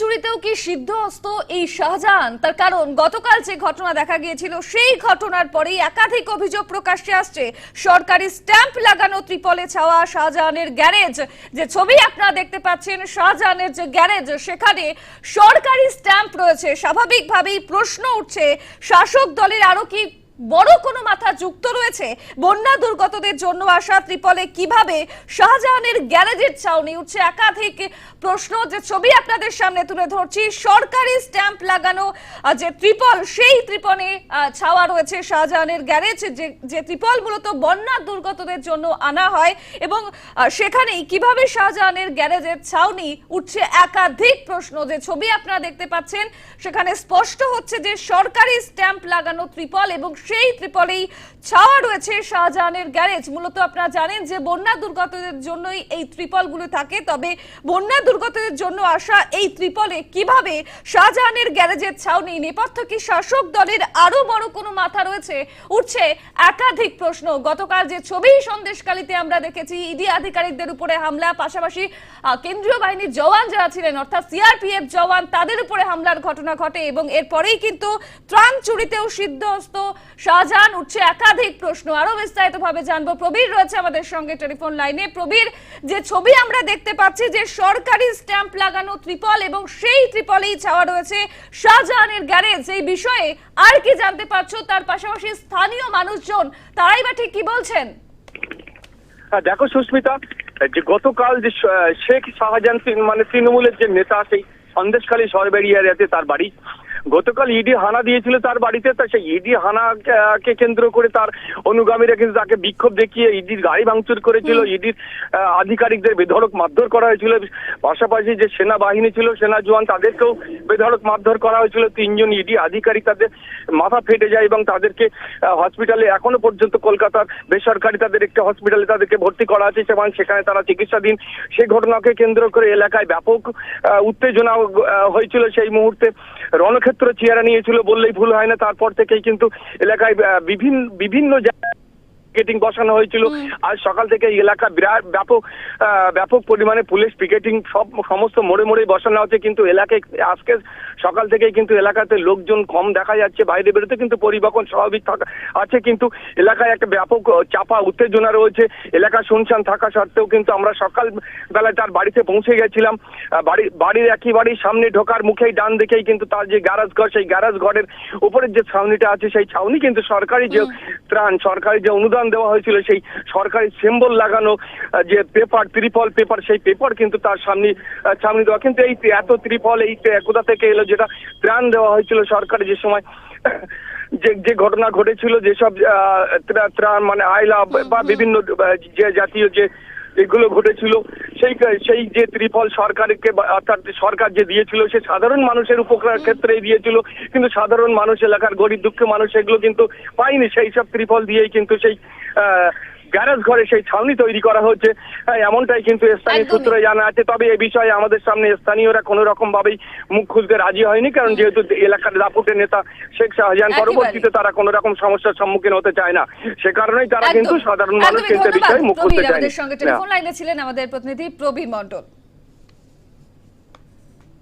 চুরিতেও কি সিদ্ধহস্ত এই শাহজাহান? তার কারণ, গতকাল যে ঘটনা দেখা গিয়েছিল, সেই ঘটনার পরেই একাধিক অভিযোগ প্রকাশ্যে আসছে। সরকারি স্ট্যাম্প লাগানো ত্রিপলে ছাওয়া শাহজাহানের গ্যারেজ। যে ছবি আপনারা দেখতে পাচ্ছেন, শাহজাহানের যে গ্যারেজ, সেখানে সরকারি স্ট্যাম্প রয়েছে। স্বাভাবিকভাবেই প্রশ্ন উঠছে, শাসক দলের আরও কি বড় কোনো মাথা যুক্ত রয়েছে বন্যা দুর্গতদের জন্য আসা ত্রিপলে কীভাবে শাহজাহানের গ্যারেজের ছাউনি উঠছে একাধিক প্রশ্ন। যে ছবি আপনাদের সামনে তুলে ধরছি, সরকারি স্ট্যাম্প লাগানো যে ত্রিপল, সেই ত্রিপলে ছাওয়া রয়েছে শাহজাহানের গ্যারেজ, যে যে ত্রিপল মূলত বন্যা দুর্গতদের জন্য আনা হয় এবং সেখানেই কীভাবে শাহজাহানের গ্যারেজের ছাউনি? উঠছে একাধিক প্রশ্ন। যে ছবি আপনারা দেখতে পাচ্ছেন, সেখানে স্পষ্ট হচ্ছে যে সরকারি স্ট্যাম্প লাগানো ত্রিপল এবং সেই ত্রিপলেই ছাওয়া রয়েছে শাহজাহানের গ্যারেজ। মূলত আপনারা জানেন যে বন্যা দুর্গতদের জন্যই এই ত্রিপলগুলো থাকে। তবে বন্যা দুর্গতদের জন্য আসা এই ত্রিপলে কীভাবে শাহজাহানের গ্যারেজের ছাউনি, নেপথ্য কি শাসক দলের আরও বড় কোনো মাথা রয়েছে? উঠছে একাধিক প্রশ্ন। গতকাল যে ছবি সন্দেশকালীতে আমরা দেখেছি, ইডি আধিকারিকদের উপরে হামলা, পাশাপাশি কেন্দ্রীয় বাহিনীর জওয়ান যারা ছিলেন, অর্থাৎ সিআরপিএফ জওয়ান, তাদের উপরে হামলার ঘটনা ঘটে এবং এরপরেই কিন্তু ত্রাণ চুরিতেও সিদ্ধহস্ত শাহজাহান উঠছে একাধিক প্রশ্ন। আরও বিস্তারিত ভাবে জানব। প্রবীর রয়েছে আমাদের সঙ্গে টেলিফোন লাইনে। প্রবীর, যে ছবি আমরা দেখতে পাচ্ছি যে সরকারি স্ট্যাম্প লাগানো ত্রিপল এবং সেই ত্রিপলেই ছাওয়া রয়েছে শাহজাহানের গ্যারেজ। এই বিষয়ে আর কি জানতে পারছ? তার পাশাপাশি স্থানীয় মানুষজন, তারাই বা ঠিক কি বলছেন? হ্যাঁ দেখো সুস্মিতা, যে গতকাল যে শেখ শাহজাহান মানে তৃণমূলের যে নেতা, সেই সন্দেশখালী সরবেরি এরিয়াতে তার বাড়ি। গতকাল ইডি হানা দিয়েছিল তার বাড়িতে তা সেই ইডি হানাকে কেন্দ্র করে তার অনুগামীরা কিন্তু তাকে বিক্ষোভ দেখিয়ে ইডির গাড়ি ভাঙচুর করেছিল। ইডির আধিকারিকদের বেধড়ক মারধর করা হয়েছিল। পাশাপাশি যে সেনাবাহিনী ছিল, সেনা জওয়ান, তাদেরকেও বেধড়ক মারধর করা হয়েছিল। তিনজন ইডি আধিকারিক তাদের মাথা ফেটে যায় এবং তাদেরকে হসপিটালে এখনও পর্যন্ত কলকাতার বেসরকারি তাদের একটি হসপিটালে তাদেরকে ভর্তি করা আছে এবং সেখানে তারা চিকিৎসাধীন। সেই ঘটনাকে কেন্দ্র করে এলাকায় ব্যাপক উত্তেজনা হয়েছিল। সেই মুহূর্তে রণক্ষেত্র চেয়ারা নিয়েছিল বললেই ভুল হয় না। তারপর থেকেই কিন্তু এলাকায় বিভিন্ন বিভিন্ন জায়গায় পিকেটিং বসানো হয়েছিল। আজ সকাল থেকে এই এলাকা বিরাট ব্যাপক ব্যাপক পরিমাণে পুলিশ পিকেটিং সব সমস্ত মোড়ে মোড়ে বসানো হচ্ছে। কিন্তু এলাকায় আজকে সকাল থেকেই কিন্তু এলাকাতে লোকজন কম দেখা যাচ্ছে। বাইরে বেরোতে কিন্তু পরিবহন স্বাভাবিক থাকা আছে। কিন্তু এলাকায় একটা ব্যাপক চাপা উত্তেজনা রয়েছে। এলাকা শুনশান থাকা সত্ত্বেও কিন্তু আমরা সকাল বেলায় তার বাড়িতে পৌঁছে গেছিলাম। বাড়ি বাড়ির একই বাড়ির সামনে ঢোকার মুখেই ডান দেখেই কিন্তু তার যে গ্যারাজ ঘর সেই গ্যারাজ ঘরের উপরের যে ছাউনিটা আছে সেই ছাউনি কিন্তু সরকারি যে ত্রাণ সরকারি যে অনুদান দেওয়া হয়েছিল, সেই সরকারি সিম্বল লাগানো যে পেপার ত্রিপল পেপার সেই পেপার কিন্তু তার সামনে সামনে দেওয়া। কিন্তু এই এত ত্রিপল এই কোথা থেকে এলো যেটা ত্রাণ দেওয়া হয়েছিল সরকারি যে সময়, যে যে ঘটনা ঘটেছিল, যেসব ত্রাণ মানে আইলা বা বিভিন্ন যে জাতীয় যে এগুলো ঘটেছিল, সেই সেই যে ত্রিফল সরকারকে অর্থাৎ সরকার যে দিয়েছিল, সে সাধারণ মানুষের উপকার ক্ষেত্রে দিয়েছিল, কিন্তু সাধারণ মানুষ, এলাকার গরিব দুঃখ মানুষ এগুলো কিন্তু পায়নি। সেই সব ত্রিফল দিয়েই কিন্তু সেই গ্যারেজ ঘরে সেই ছাউনি তৈরি করা হচ্ছে। হ্যাঁ, এমনটাই কিন্তু স্থানীয়। সূত্রে জানা আছে। তবে এই বিষয়ে আমাদের সামনে স্থানীয়রা কোনো রকম ভাবেই মুখ খুলতে রাজি হয়নি কারণ যেহেতু এলাকার দাপুটের নেতা শেখ শাহজাহান পরবর্তীতে তারা কোনো রকম সমস্যার সম্মুখীন হতে চায় না। সে কারণেই তারা কিন্তু সাধারণ মানুষ কিন্তু বিষয়ে মুখ খুলতে চায় লাইনে ছিলেন আমাদের প্রতিনিধি প্রবীর মণ্ডল।